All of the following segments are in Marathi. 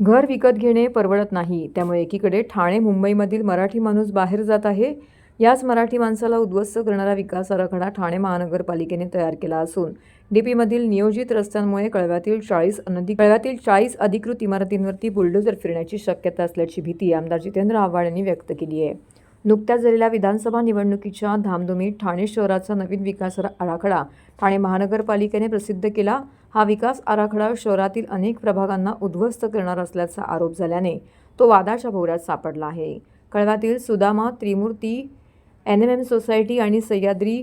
घर विकत घेणे परवडत नाही. त्यामुळे एकीकडे ठाणे मुंबईमधील मराठी माणूस बाहेर जात आहे. याच मराठी माणसाला उद्ध्वस्त करणारा विकास आराखडा ठाणे महानगरपालिकेने तयार केला असून डीपीमधील नियोजित रस्त्यांमुळे कळव्यातील चाळीस अनधी कळव्यातील चाळीस अधिकृत इमारतींवरती बुलडोजर फिरण्याची शक्यता असल्याची भीती आमदार जितेंद्र आव्हाड यांनी व्यक्त केली आहे. नुकत्याच झालेल्या विधानसभा निवडणुकीच्या धामधुमीत ठाणे शहराचा नवीन विकास आराखडा ठाणे महानगरपालिकेने प्रसिद्ध केला. हा विकास आराखडा शहरातील अनेक प्रभागांना उद्ध्वस्त करणार असल्याचा आरोप झाल्याने तो वादाच्या भोवऱ्यात सापडला आहे. कळव्यातील Sudama Trimurti N M M society आणि सह्याद्री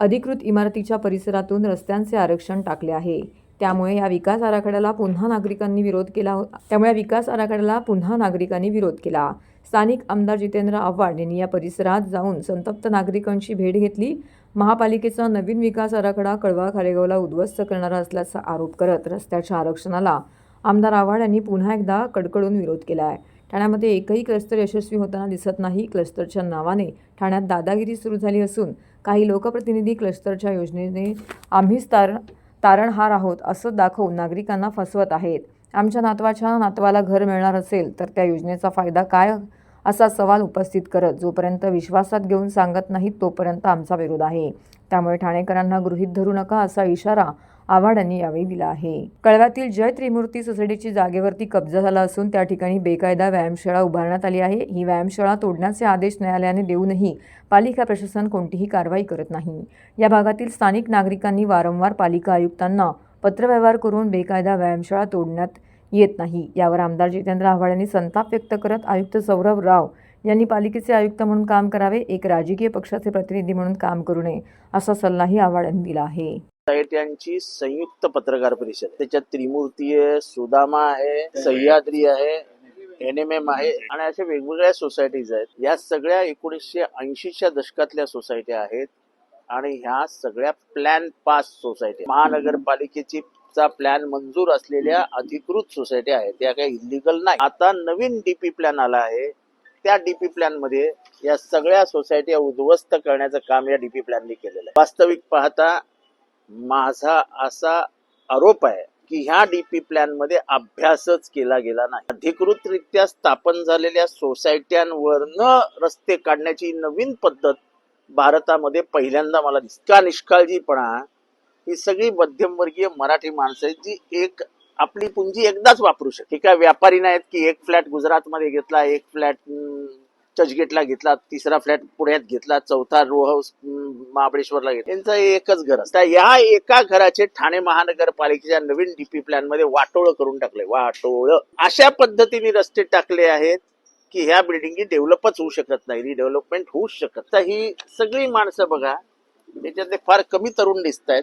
अधिकृत इमारतीच्या परिसरातून रस्त्यांचे आरक्षण टाकले आहे. त्यामुळे या विकास आराखड्याला पुन्हा नागरिकांनी विरोध केला. त्यामुळे या विकास आराखड्याला पुन्हा नागरिकांनी विरोध केला. स्थानिक आमदार जितेंद्र आव्हाड यांनी या परिसरात जाऊन संतप्त नागरिकांची भेट घेतली. महापालिकेचा नवीन विकास आराखडा कळवा खारेगावला उद्ध्वस्त करणारा असल्याचा आरोप करत रस्त्याच्या आरक्षणाला आमदार आव्हाड यांनी पुन्हा एकदा कडकडून विरोध केला आहे ठाण्यामध्ये एकही क्लस्टर यशस्वी होताना दिसत नाही. क्लस्टरच्या नावाने ठाण्यात दादागिरी सुरू झाली असून काही लोकप्रतिनिधी क्लस्टरच्या योजनेने आम्हीच तार तारणहार आहोत असं दाखवून नागरिकांना फसवत आहेत. आमच्या नातवाच्या नातवाला घर मिळणार असेल तर त्या योजनेचा फायदा काय असा सवाल उपस्थित करत जोपर्यंत विश्वासात घेऊन सांगत नाहीत तोपर्यंत आमचा विरोध आहे. त्यामुळे ठाणेकरांना गृहीत धरू नका असा इशारा आव्हाडांनी यावेळी दिला आहे. कळव्यातील जय त्रिमूर्ती सोसायटीची जागेवरती कब्जा झाला असून त्या ठिकाणी बेकायदा व्यायामशाळा उभारण्यात आली आहे. ही व्यायामशाळा तोडण्याचे आदेश न्यायालयाने देऊनही पालिका प्रशासन कोणतीही कारवाई करत नाही. या भागातील स्थानिक नागरिकांनी वारंवार पालिका आयुक्तांना पत्रव्यवहार करून बेकायदा व्यायामशाळा तोडण्यात येत नाही. यावर आमदार जितेंद्र आव्हाड यांनी संताप व्यक्त करत आयुक्त सौरभ राव यांनी पालिकेचे आयुक्त म्हणून काम करावे एक राजकीय पक्षाचे प्रतिनिधी म्हणून काम करू नये असा सल्लाही आव्हाड यांनी दिला आहे. सोसायट्यांची संयुक्त पत्रकार परिषद त्याच्यात त्रिमूर्ती आहे सुदामा आहे सह्याद्री आहे एन एम एम आहे आणि अशा वेगवेगळ्या सोसायटीज आहेत. या सगळ्या एकोणीसशे ऐंशीच्या दशकातल्या सोसायट्या आहेत आणि ह्या सगळ्या प्लॅन पास सोसायटी महानगरपालिकेची चा प्लॅन मंजूर असलेल्या अधिकृत सोसायटी आहेत. त्या काही इलिगल नाही. आता नवीन डीपी प्लॅन आला आहे. त्या डीपी प्लॅनमध्ये या सगळ्या सोसायट्या उद्ध्वस्त करण्याचं काम या डीपी प्लॅनने केलेलं आहे. वास्तविक पाहता माझा असा आरोप आहे की ह्या डीपी प्लॅनमध्ये अभ्यासच केला गेला नाही. अधिकृतरित्या स्थापन झालेल्या सोसायट्यांवरनं रस्ते काढण्याची नवीन पद्धत भारतामध्ये पहिल्यांदा मला दिसते. का निष्काळजीपणा ही सगळी मध्यमवर्गीय मराठी माणसं आहेत जी एक आपली पुंजी एकदाच वापरू शकते काय व्यापारी नाहीत की एक फ्लॅट गुजरातमध्ये घेतला एक फ्लॅट चर्चगेटला घेतला तिसरा फ्लॅट पुण्यात घेतला चौथा रो हाऊस महाबळेश्वरला गेले. त्यांचं एकच घर असतं. या एका घराचे ठाणे महानगरपालिकेच्या नवीन डीपी प्लॅनमध्ये वाटोळ करून टाकले वाटोळ. अशा पद्धतीने रस्ते टाकले आहेत की ह्या बिल्डिंगी डेव्हलपच होऊ शकत नाही. रिडेव्हलपमेंट होऊ शकत. तर ही सगळी माणसं बघा त्याच्यातले फार कमी तरुण दिसत आहेत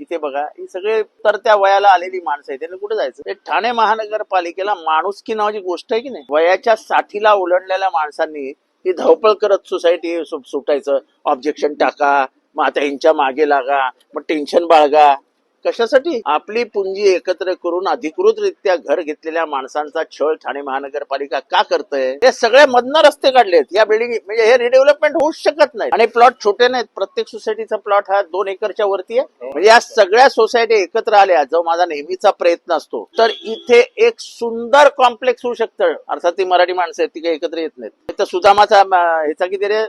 इथे बघा ही सगळे तर त्या वयाला आलेली माणसं आहेत. त्यांनी कुठे जायचं? ते ठाणे महानगरपालिकेला माणुसकी नावाची गोष्ट आहे की नाही? वयाच्या साठीला ओलंडलेल्या माणसांनी ही धावपळ करत सोसायटी सुटायचं. ऑब्जेक्शन टाका. मग आता ह्यांच्या मागे लागा. मग टेन्शन बाळगा. कशासाठी? आपली पुंजी एकत्र करून अधिकृतरित्या घर घेतलेल्या माणसांचा छळ ठाणे महानगरपालिका का करतय? हे सगळ्या मधनं रस्ते काढलेत. या बिल्डिंग म्हणजे हे रिडेव्हलपमेंट होऊच शकत नाही आणि प्लॉट छोटे नाहीत. प्रत्येक सोसायटीचा प्लॉट हा दोन एकरच्या वरती आहे. म्हणजे या सगळ्या सोसायटी एकत्र आल्या जो माझा नेहमीचा प्रयत्न असतो. तर इथे एक सुंदर कॉम्प्लेक्स होऊ शकतं. अर्थात ती मराठी माणसं आहेत ती काही एकत्र येत नाहीत. तर सुदामाचा ह्याचा किती रे?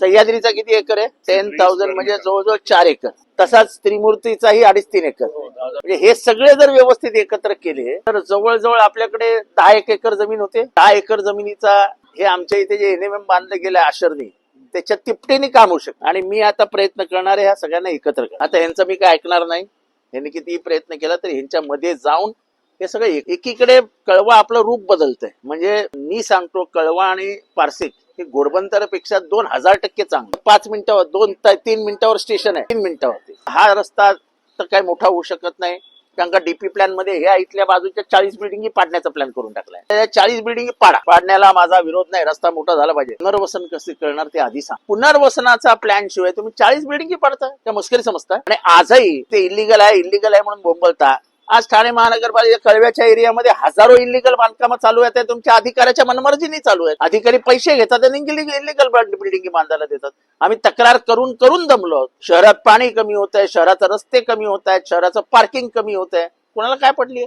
सह्याद्रीचा किती एकर आहे? टेन थाउजंड म्हणजे जवळजवळ चार एकर. तसाच त्रिमूर्तीचाही अडीच तीन एकर म्हणजे हे सगळे जर व्यवस्थित एकत्र केले तर जवळजवळ आपल्याकडे दहा एक एकर जमीन होते. दहा एकर जमिनीचा हे आमच्या इथे जे एनएमएम बांधलं गेलं आशरनी त्याच्या तिपटीने काम होऊ शकतं. आणि मी आता प्रयत्न करणार आहे ह्या सगळ्यांना एकत्र आता ह्यांचं मी काय ऐकणार नाही. ह्यांनी कितीही प्रयत्न केला तर ह्यांच्या मध्ये जाऊन हे सगळं एक- एकीकडे कळवा आपलं रूप बदलतंय. म्हणजे मी सांगतो कळवा आणि पारसिक. हे घोडबंदरपेक्षा दोन हजार टक्के चांगलं. पाच मिनिटावर दोन तीन मिनिटावर स्टेशन आहे. तीन मिनिटावरती. हा रस्ता तर काही मोठा होऊ शकत नाही. कारण का डीपी प्लॅनमध्ये ह्या इथल्या बाजूच्या चाळीस बिल्डिंगी पाडण्याचा प्लॅन करून टाकलाय. त्या चाळीस बिल्डिंगी पाडा. पाडण्याला माझा विरोध नाही. रस्ता मोठा झाला पाहिजे. पुनर्वसन कसे करणार ते आधी सांग. पुनर्वसनाचा प्लॅन शिवाय तुम्ही चाळीस बिल्डिंगी पाडता? त्या मुस्करी समजता? आणि आजही ते इलिगल आहे. इलिगल आहे म्हणून बोंबलता. आज ठाणे महानगरपालिका कळव्याच्या एरियामध्ये हजारो इलिगल बांधकामं चालू आहेत तुमच्या अधिकाऱ्याच्या मनमर्जीने चालू आहेत. अधिकारी पैसे घेतात आणि इलिगल बिल्डिंग बांधायला देतात. आम्ही तक्रार करून करून दमलो. शहरात पाणी कमी होत आहे शहराचे रस्ते कमी होत आहेत शहराचं पार्किंग कमी होत आहे. कोणाला काय पडली